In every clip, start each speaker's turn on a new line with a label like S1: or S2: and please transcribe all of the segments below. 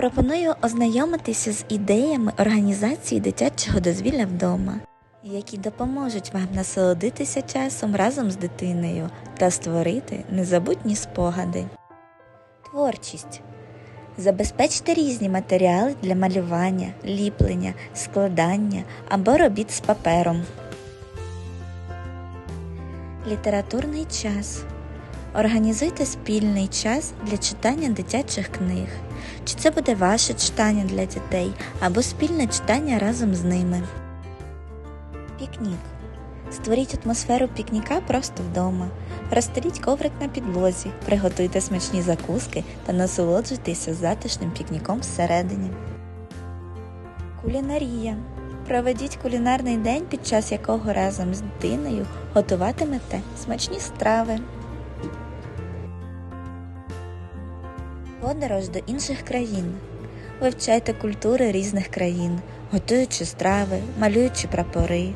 S1: Пропоную ознайомитися з ідеями організації дитячого дозвілля вдома, які допоможуть вам насолодитися часом разом з дитиною та створити незабутні спогади. Творчість. Забезпечте різні матеріали для малювання, ліплення, складання або робіт з папером. Літературний час. Організуйте спільний час для читання дитячих книг. Чи це буде ваше читання для дітей або спільне читання разом з ними. Пікнік. Створіть атмосферу пікніка просто вдома. Розстеліть коврик на підлозі, приготуйте смачні закуски та насолоджуйтеся затишним пікніком всередині. Кулінарія. Проведіть кулінарний день, під час якого разом з дитиною готуватимете смачні страви. Подорож до інших країн. Вивчайте культури різних країн, готуючи страви, малюючи прапори.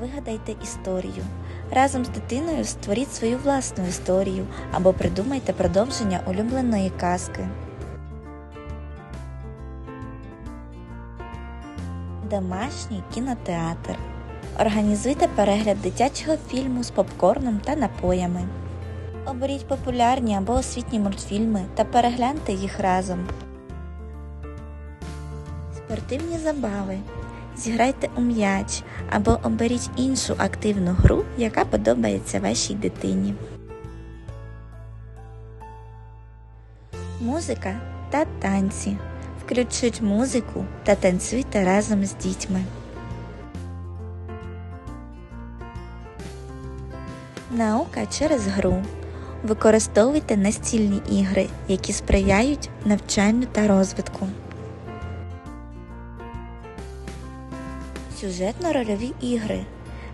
S1: Вигадайте історію. Разом з дитиною створіть свою власну історію або придумайте продовження улюбленої казки. Домашній кінотеатр. Організуйте перегляд дитячого фільму з попкорном та напоями. Оберіть популярні або освітні мультфільми та перегляньте їх разом. Спортивні забави. Зіграйте у м'яч або оберіть іншу активну гру, яка подобається вашій дитині. Музика та танці. Включіть музику та танцюйте разом з дітьми. Наука через гру. Використовуйте настільні ігри, які сприяють навчанню та розвитку. Сюжетно-рольові ігри.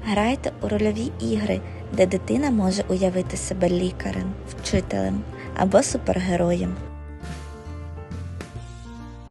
S1: Грайте у рольові ігри, де дитина може уявити себе лікарем, вчителем або супергероєм.